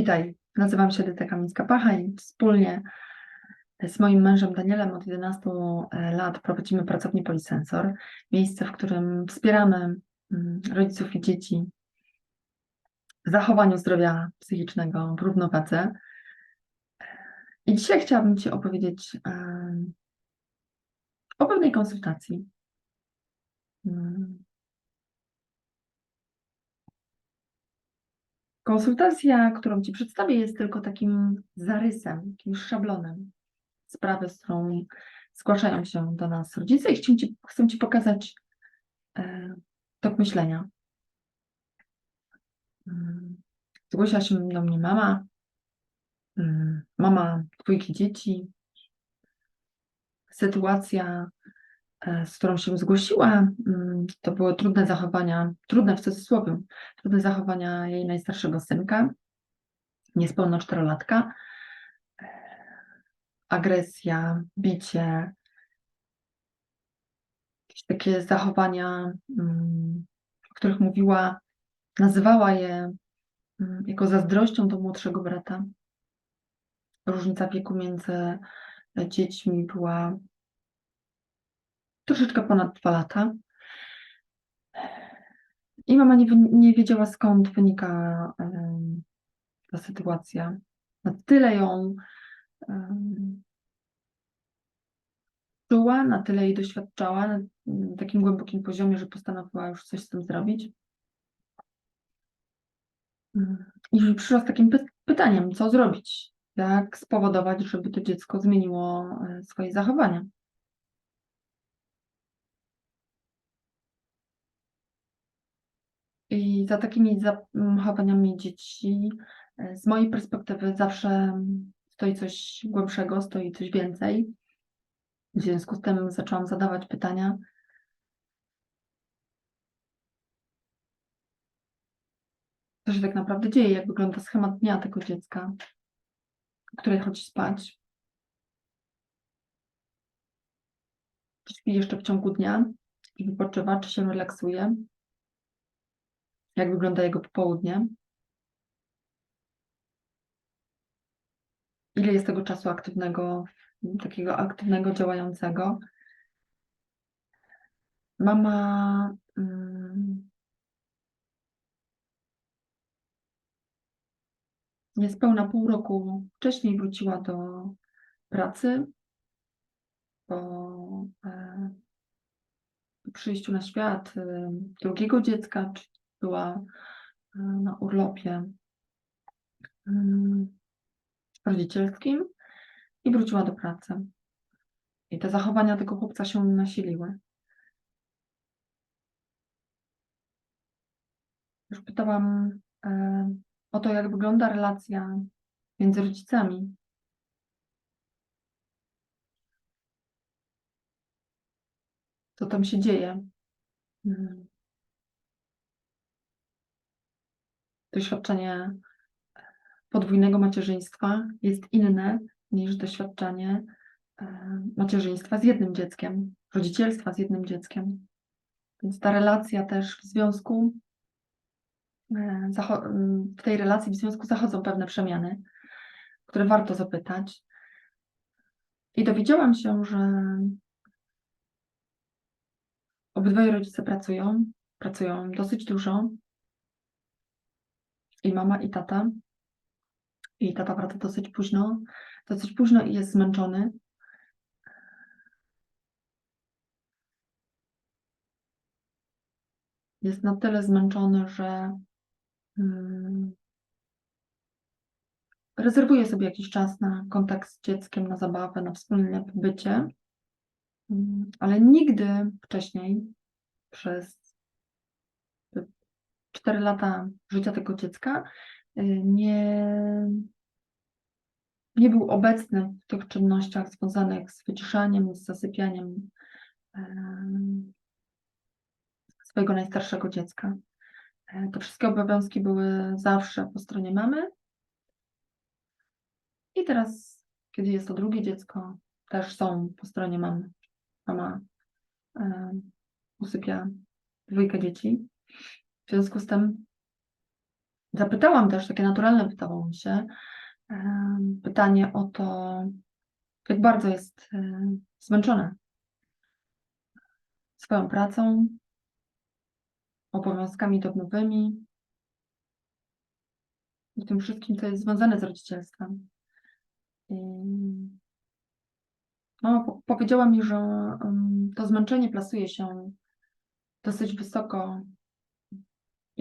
Witaj, nazywam się Edyta Kamińska-Pacha i wspólnie z moim mężem Danielem od 11 lat prowadzimy pracownię Polisensor, miejsce, w którym wspieramy mm, rodziców i dzieci w zachowaniu zdrowia psychicznego w równowadze. I dzisiaj chciałabym Ci opowiedzieć em, o pewnej konsultacji. Konsultacja, którą Ci przedstawię, jest tylko takim zarysem, jakimś szablonem sprawy, z którą zgłaszają się do nas rodzice i chcę Ci, ci pokazać e, tok myślenia. Mm. Zgłosiła się do mnie mama, mm, mama dwójki dzieci. Sytuacja, z którą się zgłosiła, mm, to były trudne zachowania, trudne w cudzysłowie, trudne zachowania jej najstarszego synka, niespełna czterolatka. E, Agresja, bicie, jakieś takie zachowania, mm, o których mówiła, nazywała je mm, jako zazdrością do młodszego brata. Różnica wieku między dziećmi była troszeczkę ponad dwa lata. I mama nie, nie wiedziała skąd wynika ta sytuacja. Na tyle ją czuła, na tyle jej doświadczała, na takim głębokim poziomie, że postanowiła już coś z tym zrobić. I przyszła z takim py- pytaniem, co zrobić? Jak spowodować, żeby to dziecko zmieniło e, swoje zachowania? I za takimi zachowaniami dzieci, e, z mojej perspektywy, zawsze stoi coś głębszego, stoi coś więcej. W związku z tym zaczęłam zadawać pytania. Co się tak naprawdę dzieje? Jak wygląda schemat dnia tego dziecka, które chodzi spać? Czy śpi jeszcze w ciągu dnia i wypoczywa, czy się relaksuje? Jak wygląda jego popołudnie? Ile jest tego czasu aktywnego, takiego aktywnego, działającego? Mama mm, niespełna pół roku wcześniej wróciła do pracy po e, przyjściu na świat e, drugiego dziecka, była e, na urlopie mm, rodzicielskim i wróciła do pracy. I te zachowania tego chłopca się nasiliły. Już pytałam e, o to, jak wygląda relacja między rodzicami. Co tam się dzieje? Mm. Doświadczenie podwójnego macierzyństwa jest inne niż doświadczenie e, macierzyństwa z jednym dzieckiem, rodzicielstwa z jednym dzieckiem. Więc ta relacja też w związku, e, w tej relacji w związku zachodzą pewne przemiany, które warto zapytać. I dowiedziałam się, że obydwoje rodzice pracują, pracują dosyć dużo. I mama, i tata. I tata wraca dosyć późno, dosyć późno i jest zmęczony. Jest na tyle zmęczony, że mm, rezerwuje sobie jakiś czas na kontakt z dzieckiem, na zabawę, na wspólne bycie, Mm, ale nigdy wcześniej przez 4 lata życia tego dziecka y, nie, nie był obecny w tych czynnościach związanych z wyciszaniem, z zasypianiem em, swojego najstarszego dziecka. E, Te wszystkie obowiązki były zawsze po stronie mamy. I teraz, kiedy jest to drugie dziecko, też są po stronie mamy. Mama em, usypia dwójkę dzieci. W związku z tym Zapytałam też, takie naturalne wydawało mi się, pytanie o to, jak bardzo jest e, zmęczona swoją pracą, obowiązkami domowymi i tym wszystkim, co jest związane z rodzicielstwem. I Mama po- powiedziała mi, że to zmęczenie plasuje się dosyć wysoko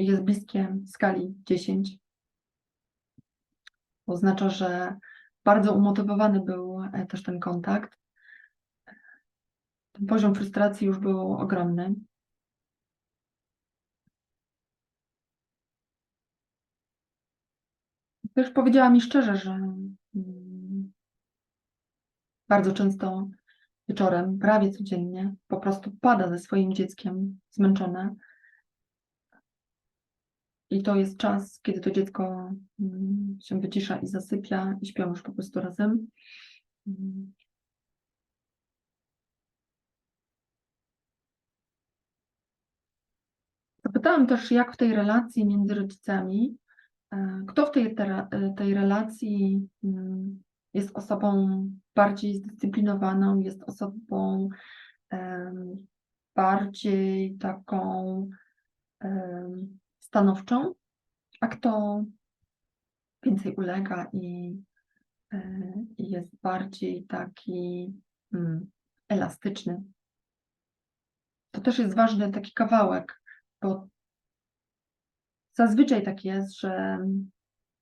jest bliskie skali 10. Oznacza, że bardzo umotywowany był e, też ten kontakt. Ten poziom frustracji już był ogromny. Też powiedziała mi szczerze, że mm, bardzo często wieczorem, prawie codziennie, po prostu pada ze swoim dzieckiem zmęczona. I to jest czas, kiedy to dziecko mm, się wycisza i zasypia i śpią już po prostu razem. Mm. Zapytałam też, jak w tej relacji między rodzicami, e, kto w tej, e, tej relacji mm, jest osobą bardziej zdyscyplinowaną, jest osobą bardziej taką stanowczą, a kto więcej ulega i, e, jest bardziej taki mm, elastyczny. To też jest ważny taki kawałek, bo zazwyczaj tak jest, że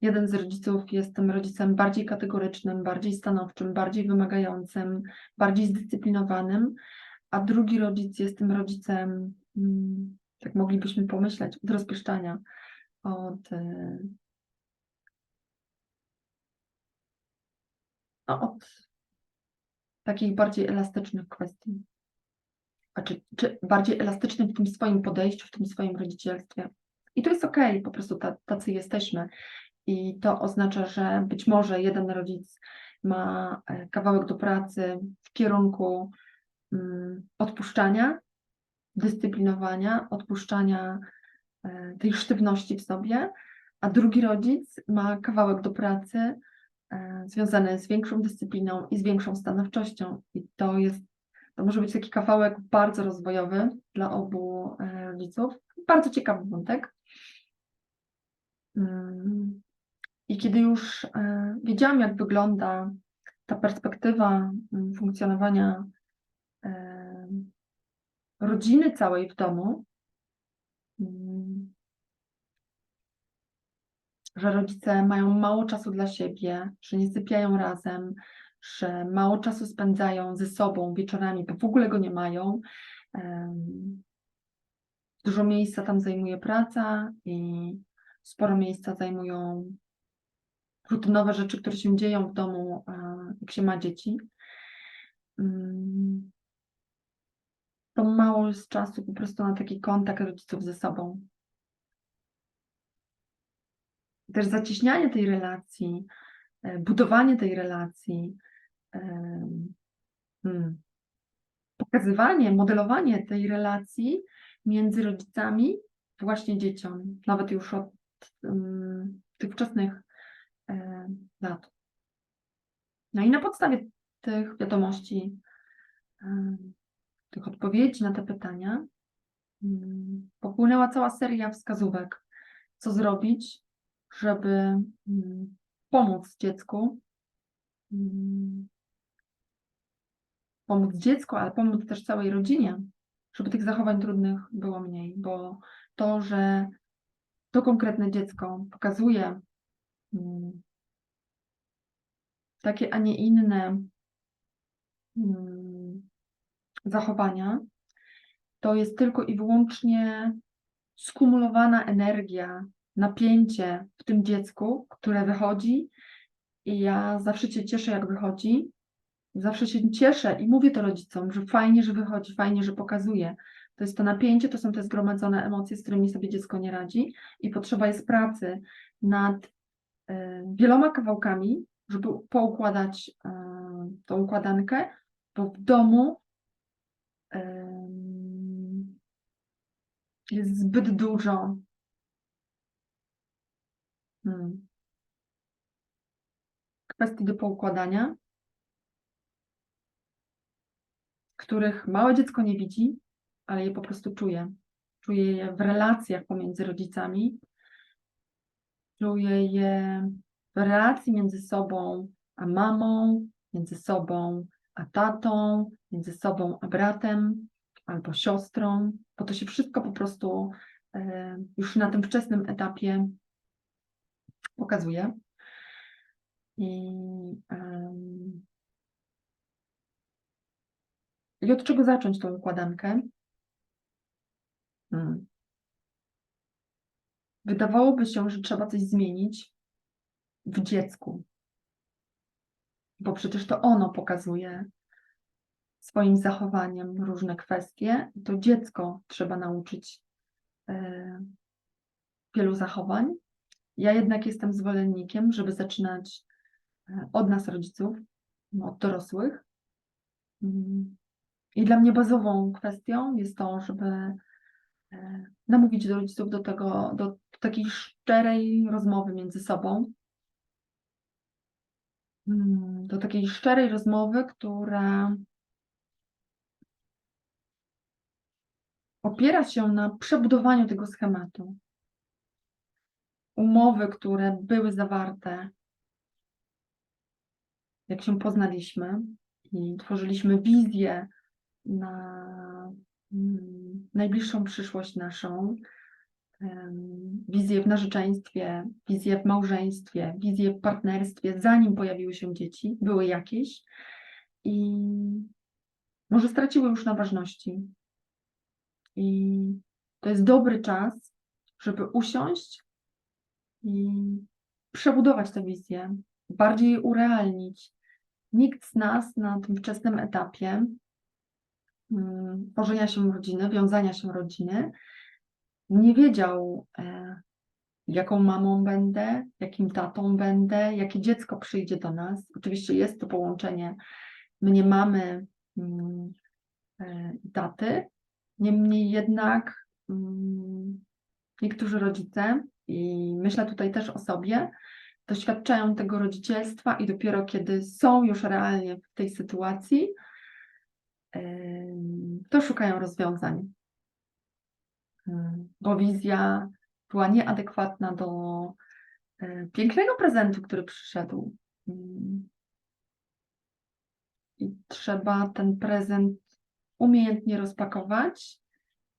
jeden z rodziców jest tym rodzicem bardziej kategorycznym, bardziej stanowczym, bardziej wymagającym, bardziej zdyscyplinowanym, a drugi rodzic jest tym rodzicem, mm, tak moglibyśmy pomyśleć, od rozpieszczania, od, e, no, od takich bardziej elastycznych kwestii. A czy, czy bardziej elastycznym w tym swoim podejściu, w tym swoim rodzicielstwie. I to jest okej, po prostu ta, tacy jesteśmy. I to oznacza, że być może jeden rodzic ma e, kawałek do pracy w kierunku mm, odpuszczania, dyscyplinowania, odpuszczania e, tej sztywności w sobie, a drugi rodzic ma kawałek do pracy e, związany z większą dyscypliną i z większą stanowczością. I to jest, to może być taki kawałek bardzo rozwojowy dla obu e, rodziców. Bardzo ciekawy wątek. Mm. I kiedy już wiedziałam, jak wygląda ta perspektywa mm, funkcjonowania rodziny całej w domu, mm, że rodzice mają mało czasu dla siebie, że nie sypiają razem, że mało czasu spędzają ze sobą wieczorami, bo w ogóle go nie mają. Dużo miejsca tam zajmuje praca i sporo miejsca zajmują rutynowe rzeczy, które się dzieją w domu, jak się ma dzieci. Mm, To mało jest czasu po prostu na taki kontakt rodziców ze sobą. Też zacieśnianie tej relacji, e, budowanie tej relacji, em, hmm, pokazywanie, modelowanie tej relacji między rodzicami, właśnie dzieciom, nawet już od um, tych wczesnych e, lat. No i na podstawie tych wiadomości, e, tych odpowiedzi na te pytania, mm, popłynęła cała seria wskazówek, co zrobić, żeby mm, pomóc dziecku, mm, pomóc dziecku, ale pomóc też całej rodzinie, żeby tych zachowań trudnych było mniej, bo to, że to konkretne dziecko pokazuje takie, a nie inne zachowania, to jest tylko i wyłącznie skumulowana energia, napięcie w tym dziecku, które wychodzi. I ja zawsze się cieszę, jak wychodzi. Zawsze się cieszę i mówię to rodzicom, że fajnie, że wychodzi, fajnie, że pokazuje. To jest to napięcie, to są te zgromadzone emocje, z którymi sobie dziecko nie radzi, i potrzeba jest pracy nad y, wieloma kawałkami, żeby poukładać y, tą układankę, bo w domu jest zbyt dużo. Hmm, kwestii do poukładania, których małe dziecko nie widzi, ale je po prostu czuje. Czuje je w relacjach pomiędzy rodzicami, czuje je w relacji między sobą a mamą, między sobą a tatą, między sobą a bratem albo siostrą, bo to się wszystko po prostu e, już na tym wczesnym etapie pokazuje. I, em, i od czego zacząć tą układankę? Hmm. Wydawałoby się, że trzeba coś zmienić w dziecku, bo przecież to ono pokazuje swoim zachowaniem różne kwestie. To dziecko trzeba nauczyć e, wielu zachowań. Ja jednak jestem zwolennikiem, żeby zaczynać e, od nas, rodziców, no, od dorosłych. Mm. I dla mnie bazową kwestią jest to, żeby e, namówić rodziców do tego, do takiej szczerej rozmowy między sobą. Mm, Do takiej szczerej rozmowy, która opiera się na przebudowaniu tego schematu. Umowy, które były zawarte, jak się poznaliśmy i tworzyliśmy wizję na mm, najbliższą przyszłość naszą, wizję w narzeczeństwie, wizję w małżeństwie, wizję w partnerstwie, zanim pojawiły się dzieci, były jakieś i może straciły już na ważności. I to jest dobry czas, żeby usiąść i przebudować tę wizję, bardziej jej urealnić. Nikt z nas na tym wczesnym etapie mm, tworzenia się rodziny, wiązania się rodziny, nie wiedział, e, jaką mamą będę, jakim tatą będę, jakie dziecko przyjdzie do nas. Oczywiście jest to połączenie mnie, mamy mm, e, i taty, niemniej jednak mm, niektórzy rodzice, i myślę tutaj też o sobie, doświadczają tego rodzicielstwa i dopiero kiedy są już realnie w tej sytuacji, to szukają rozwiązań. Mm, Bo wizja była nieadekwatna do e, pięknego prezentu, który przyszedł. Mm. I trzeba ten prezent umiejętnie rozpakować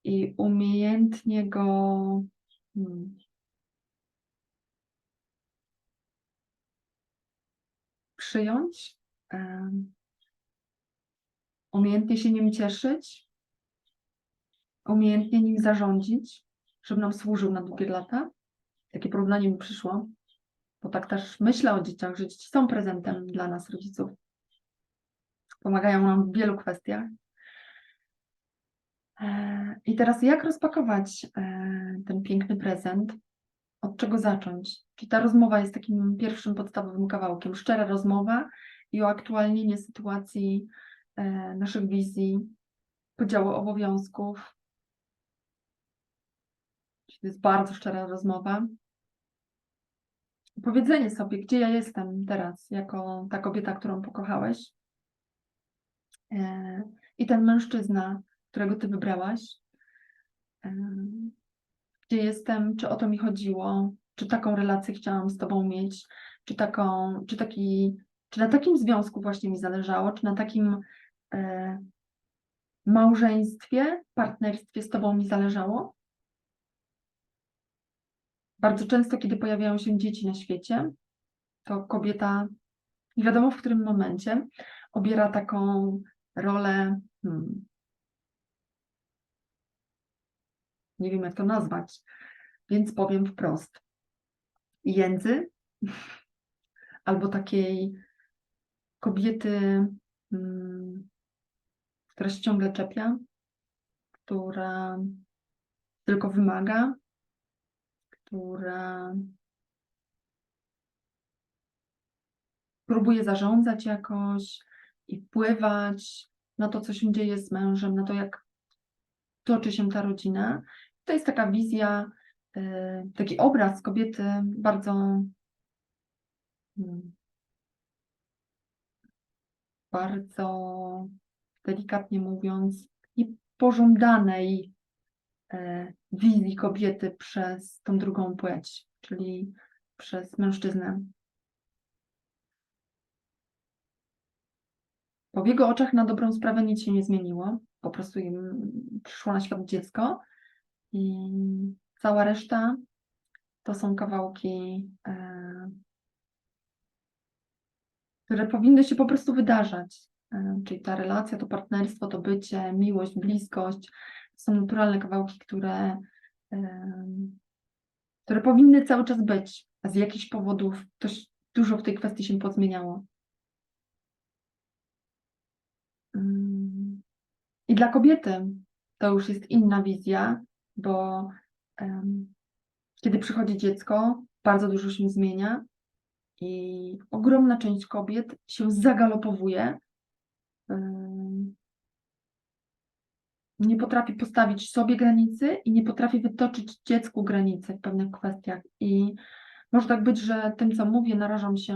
i umiejętnie go hmm, przyjąć, umiejętnie się nim cieszyć, umiejętnie nim zarządzić, żeby nam służył na długie lata. Takie porównanie mi przyszło, bo tak też myślę o dzieciach, że dzieci są prezentem dla nas, rodziców. Pomagają nam w wielu kwestiach. E, I teraz jak rozpakować e, ten piękny prezent? Od czego zacząć? Czy ta rozmowa jest takim pierwszym podstawowym kawałkiem? Szczera rozmowa i uaktualnienie sytuacji e, naszych wizji, podziału obowiązków. Czyli To jest bardzo szczera rozmowa. Powiedzenie sobie, gdzie ja jestem teraz, jako ta kobieta, którą pokochałeś. I ten mężczyzna, którego ty wybrałaś. Gdzie jestem, czy o to mi chodziło, czy taką relację chciałam z tobą mieć, czy taką, czy taki, czy na takim związku właśnie mi zależało, czy na takim e, małżeństwie, partnerstwie z tobą mi zależało. Bardzo często, kiedy pojawiają się dzieci na świecie, to kobieta, nie wiadomo w którym momencie, obiera taką rolę, hmm, nie wiem jak to nazwać, więc powiem wprost. Jędzy albo takiej kobiety, mm, która się ciągle czepia, która tylko wymaga, która próbuje zarządzać jakoś i wpływać na to, co się dzieje z mężem, na to, jak toczy się ta rodzina. To jest taka wizja, y, taki obraz kobiety bardzo mm, bardzo delikatnie mówiąc i pożądanej e, wizji kobiety przez tą drugą płeć, czyli przez mężczyznę. Bo w jego oczach na dobrą sprawę nic się nie zmieniło. Po prostu im przyszło na świat dziecko i cała reszta to są kawałki, e, które powinny się po prostu wydarzać. E, Czyli ta relacja, to partnerstwo, to bycie, miłość, bliskość to są naturalne kawałki, które, e, które powinny cały czas być, z jakichś powodów coś dużo w tej kwestii się pozmieniało. Mm. I dla kobiety to już jest inna wizja, bo em, kiedy przychodzi dziecko, bardzo dużo się zmienia i ogromna część kobiet się zagalopowuje. em, Nie potrafi postawić sobie granicy i nie potrafi wytoczyć dziecku granicy w pewnych kwestiach. I może tak być, że tym, co mówię, narażam się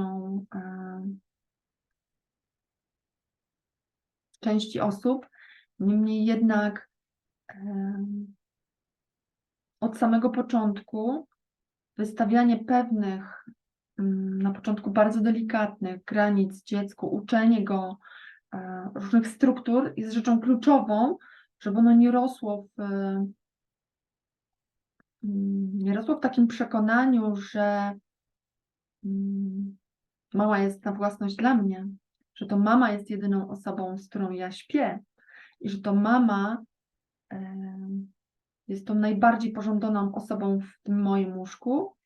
em, części osób. Niemniej jednak od samego początku wystawianie pewnych, mm, na początku bardzo delikatnych granic dziecku, uczenie go e, różnych struktur jest rzeczą kluczową, żeby ono nie rosło w, mm, nie rosło w takim przekonaniu, że mm, mama jest na własność dla mnie, że to mama jest jedyną osobą, z którą ja śpię i że to mama jest tą najbardziej pożądaną osobą w tym moim łóżku,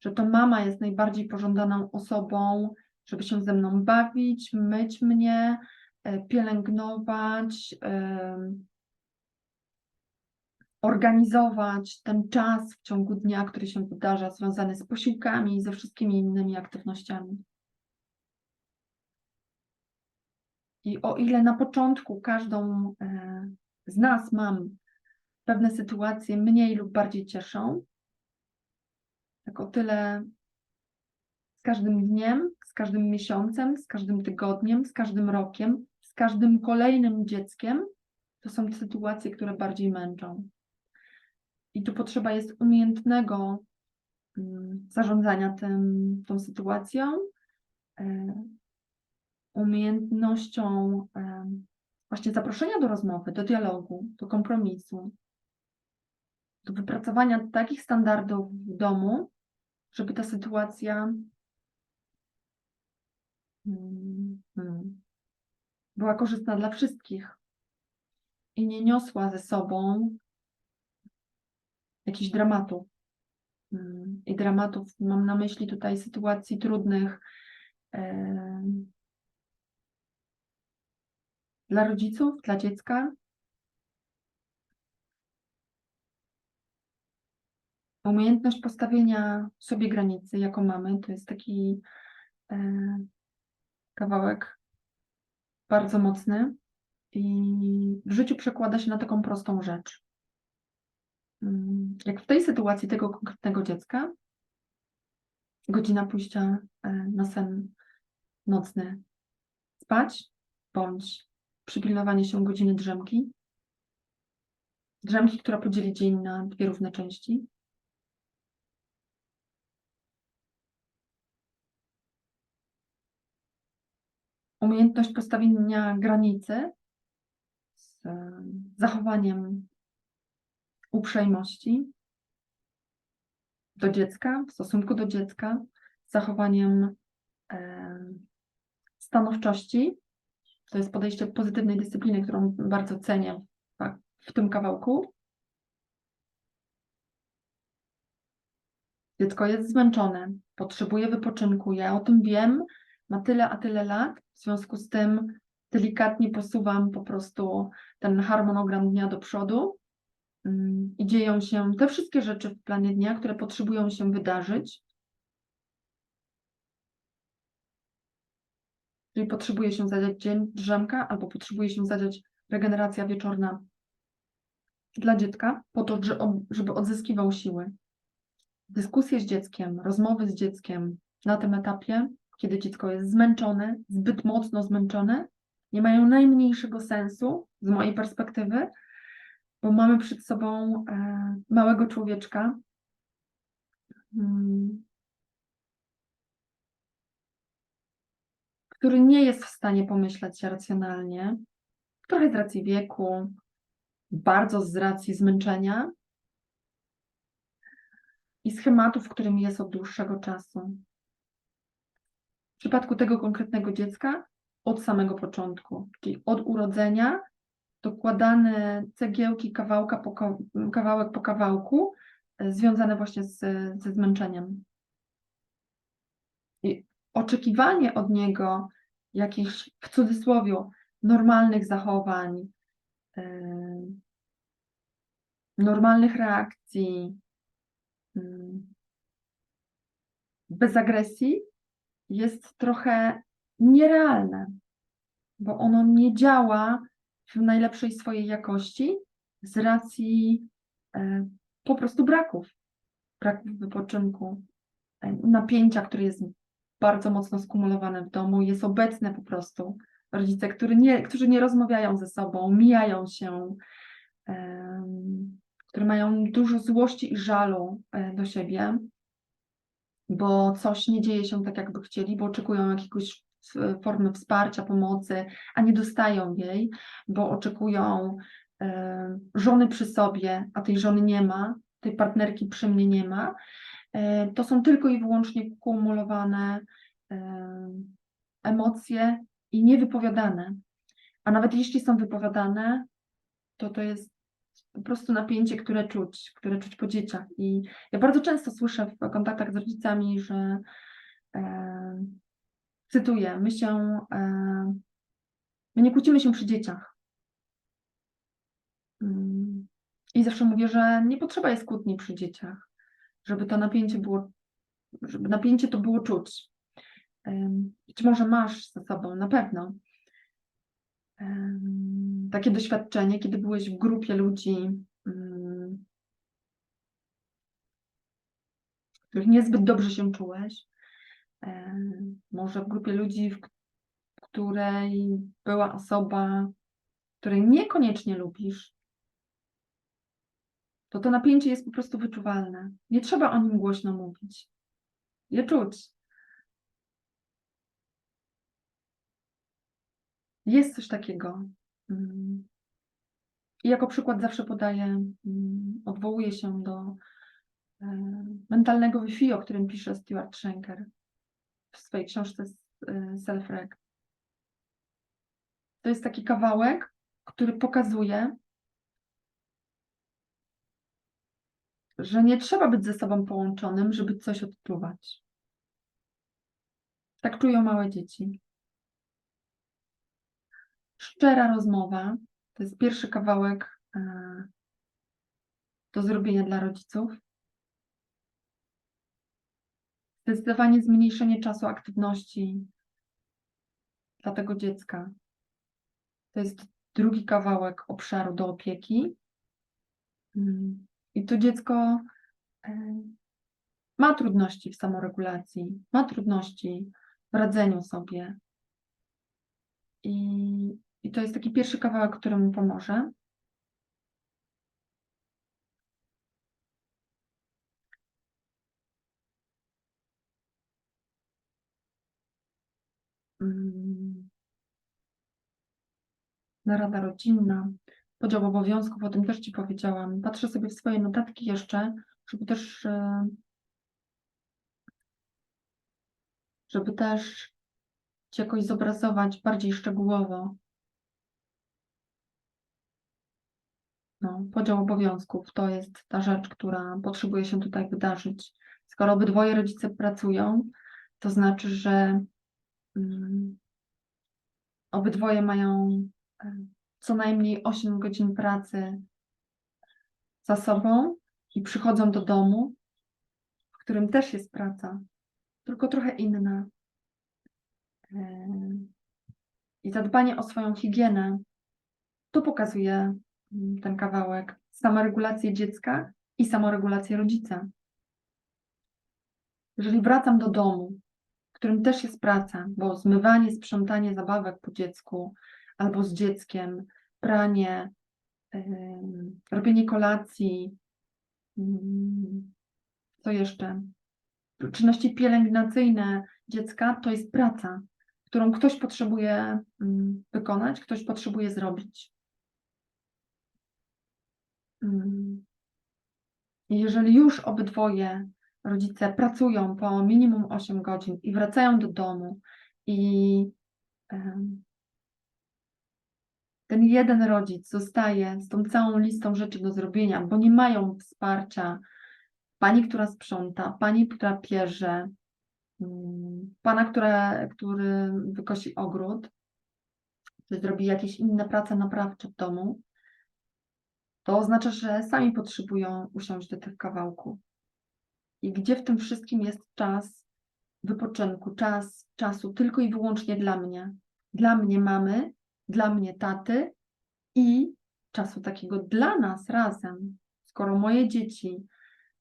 że to mama jest najbardziej pożądaną osobą, żeby się ze mną bawić, myć mnie, e, pielęgnować, organizować ten czas w ciągu dnia, który się wydarza, związany z posiłkami i ze wszystkimi innymi aktywnościami. I o ile na początku każdą e, z nas mam pewne sytuacje mniej lub bardziej cieszą, tak o tyle z każdym dniem, z każdym miesiącem, z każdym tygodniem, z każdym rokiem, z każdym kolejnym dzieckiem, to są sytuacje, które bardziej męczą. I tu potrzeba jest umiejętnego mm, zarządzania tym, tą sytuacją, e, umiejętnością e, właśnie zaproszenia do rozmowy, do dialogu, do kompromisu, do wypracowania takich standardów w domu, żeby ta sytuacja mm, mm, była korzystna dla wszystkich i nie niosła ze sobą jakichś dramatów. Mm, I dramatów mam na myśli tutaj sytuacji trudnych dla rodziców, dla dziecka. Umiejętność postawienia sobie granicy jako mamy to jest taki e, kawałek bardzo mocny i w życiu przekłada się na taką prostą rzecz. Mm, Jak w tej sytuacji tego konkretnego dziecka, godzina pójścia e, na sen nocny spać, bądź przypilnowanie się godziny drzemki, drzemki, która podzieli dzień na dwie równe części. Umiejętność postawienia granicy z e, zachowaniem uprzejmości do dziecka, w stosunku do dziecka, z zachowaniem e, stanowczości. To jest podejście pozytywnej dyscypliny, którą bardzo cenię w, w tym kawałku. Dziecko jest zmęczone, potrzebuje wypoczynku. Ja o tym wiem, ma tyle a tyle lat, w związku z tym delikatnie posuwam po prostu ten harmonogram dnia do przodu mm, i dzieją się te wszystkie rzeczy w planie dnia, które potrzebują się wydarzyć. Czyli potrzebuje się zadziać dzień drzemka, albo potrzebuje się zadziać regeneracja wieczorna dla dziecka, po to, że- żeby odzyskiwał siły. dyskusje z dzieckiem, rozmowy z dzieckiem na tym etapie, kiedy dziecko jest zmęczone, zbyt mocno zmęczone, nie mają najmniejszego sensu z mojej perspektywy, bo mamy przed sobą e, małego człowieczka, mm, który nie jest w stanie pomyśleć racjonalnie, trochę z racji wieku, bardzo z racji zmęczenia i schematów, którymi jest od dłuższego czasu. W przypadku tego konkretnego dziecka od samego początku, czyli od urodzenia dokładane cegiełki kawałka po ka- kawałek po kawałku, e, związane właśnie z, ze zmęczeniem. I oczekiwanie od niego jakichś, w cudzysłowie, normalnych zachowań, e, normalnych reakcji, mm, bez agresji jest trochę nierealne, bo ono nie działa w najlepszej swojej jakości z racji e, po prostu braków, braków wypoczynku, e, napięcia, które jest bardzo mocno skumulowane w domu, jest obecne po prostu. Rodzice, którzy nie, którzy nie rozmawiają ze sobą, mijają się, które mają dużo złości i żalu e, do siebie, bo coś nie dzieje się tak, jakby chcieli, bo oczekują jakiegoś formy wsparcia, pomocy, a nie dostają jej, bo oczekują e, żony przy sobie, a tej żony nie ma, tej partnerki przy mnie nie ma. E, To są tylko i wyłącznie kumulowane e, emocje i niewypowiadane. A nawet jeśli są wypowiadane, to to jest po prostu napięcie, które czuć, które czuć po dzieciach. I ja bardzo często słyszę w kontaktach z rodzicami, że e, cytuję, my się, e, my nie kłócimy się przy dzieciach. Mm. I zawsze mówię, że nie potrzeba jest kłótni przy dzieciach, żeby to napięcie było, żeby napięcie to było czuć. Być może masz ze sobą, na pewno, takie doświadczenie, kiedy byłeś w grupie ludzi, mm, w których niezbyt dobrze się czułeś, może w grupie ludzi, w której była osoba, której niekoniecznie lubisz, to to napięcie jest po prostu wyczuwalne. Nie trzeba o nim głośno mówić. Je czuć. Jest coś takiego. Mm. I jako przykład zawsze podaję, mm, odwołuję się do e, mentalnego Wi-Fi, o którym pisze Stuart Schenker w swojej książce e, Self-Reg. To jest taki kawałek, który pokazuje, że nie trzeba być ze sobą połączonym, żeby coś odczuwać. Tak czują małe dzieci. Szczera rozmowa to jest pierwszy kawałek e, do zrobienia dla rodziców. Zdecydowanie zmniejszenie czasu aktywności dla tego dziecka. To jest drugi kawałek obszaru do opieki. Mm, I tu dziecko e, ma trudności w samoregulacji, ma trudności w radzeniu sobie. I, I to jest taki pierwszy kawałek, który mu pomoże. Mm. Narada rodzinna, podział obowiązków, o tym też Ci powiedziałam. Patrzę sobie w swoje notatki jeszcze, żeby też, e, żeby też Ci jakoś zobrazować bardziej szczegółowo. No, podział obowiązków to jest ta rzecz, która potrzebuje się tutaj wydarzyć. Skoro obydwoje rodzice pracują, to znaczy, że mm, obydwoje mają e, co najmniej 8 godzin pracy za sobą i przychodzą do domu, w którym też jest praca, tylko trochę inna. E, I zadbanie o swoją higienę, to pokazuje ten kawałek, samoregulację dziecka i samoregulację rodzica. Jeżeli wracam do domu, w którym też jest praca, bo zmywanie, sprzątanie zabawek po dziecku albo z dzieckiem, pranie, ym, robienie kolacji, ym, co jeszcze? Czynności pielęgnacyjne dziecka to jest praca, którą ktoś potrzebuje ym, wykonać, ktoś potrzebuje zrobić. I Jeżeli już obydwoje rodzice pracują po minimum 8 godzin i wracają do domu i ten jeden rodzic zostaje z tą całą listą rzeczy do zrobienia, bo nie mają wsparcia pani, która sprząta, pani, która pierze, mm, pana, która, który wykosi ogród, czy zrobi jakieś inne prace naprawcze w domu, to oznacza, że sami potrzebują usiąść do tych kawałków. I gdzie w tym wszystkim jest czas wypoczynku, czas czasu tylko i wyłącznie dla mnie, dla mnie mamy, dla mnie taty i czasu takiego dla nas razem. Skoro moje dzieci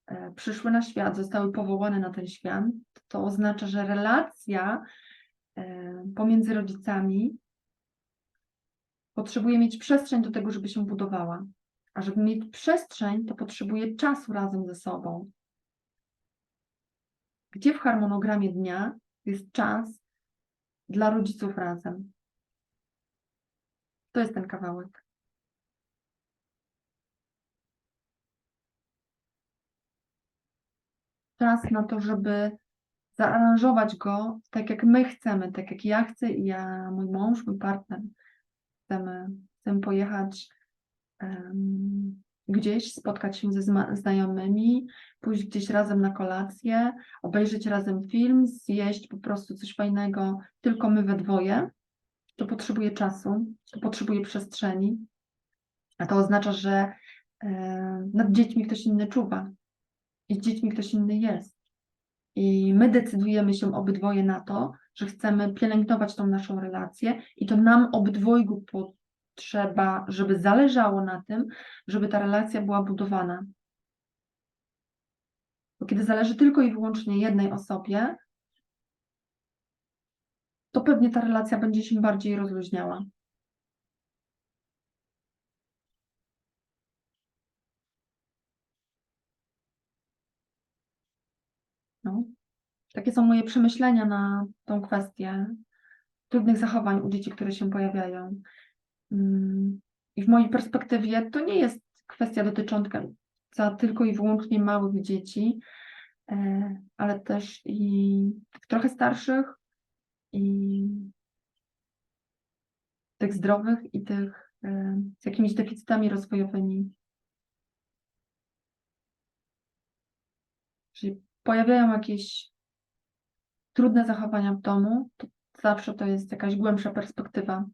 e, przyszły na świat, zostały powołane na ten świat, to oznacza, że relacja e, pomiędzy rodzicami potrzebuje mieć przestrzeń do tego, żeby się budowała. A żeby mieć przestrzeń, to potrzebuje czasu razem ze sobą. Gdzie w harmonogramie dnia jest czas dla rodziców razem? To jest ten kawałek. Czas na to, żeby zaaranżować go tak, jak my chcemy, tak jak ja chcę i ja, mój mąż, mój partner. Chcemy, chcemy pojechać gdzieś, spotkać się ze znajomymi, pójść gdzieś razem na kolację, obejrzeć razem film, zjeść po prostu coś fajnego, tylko my we dwoje. To potrzebuje czasu, to potrzebuje przestrzeni, a to oznacza, że nad dziećmi ktoś inny czuwa i z dziećmi ktoś inny jest. I my decydujemy się obydwoje na to, że chcemy pielęgnować tą naszą relację i to nam obydwojgu potrzeba, żeby zależało na tym, żeby ta relacja była budowana. Bo kiedy zależy tylko i wyłącznie jednej osobie, to pewnie ta relacja będzie się bardziej rozluźniała. No. Takie są moje przemyślenia na tą kwestię trudnych zachowań u dzieci, które się pojawiają. Mm, I w mojej perspektywie to nie jest kwestia dotycząca tylko i wyłącznie małych dzieci, e, ale też i tych trochę starszych, i tych zdrowych, i tych e, z jakimiś deficytami rozwojowymi. Czyli pojawiają jakieś trudne zachowania w domu, to zawsze to jest jakaś głębsza perspektywa.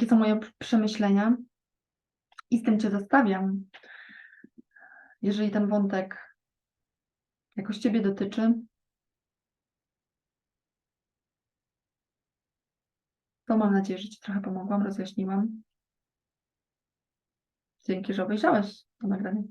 Takie są moje przemyślenia i z tym Cię zostawiam. Jeżeli ten wątek jakoś Ciebie dotyczy, to mam nadzieję, że Ci trochę pomogłam, rozjaśniłam. Dzięki, że obejrzałeś to nagranie.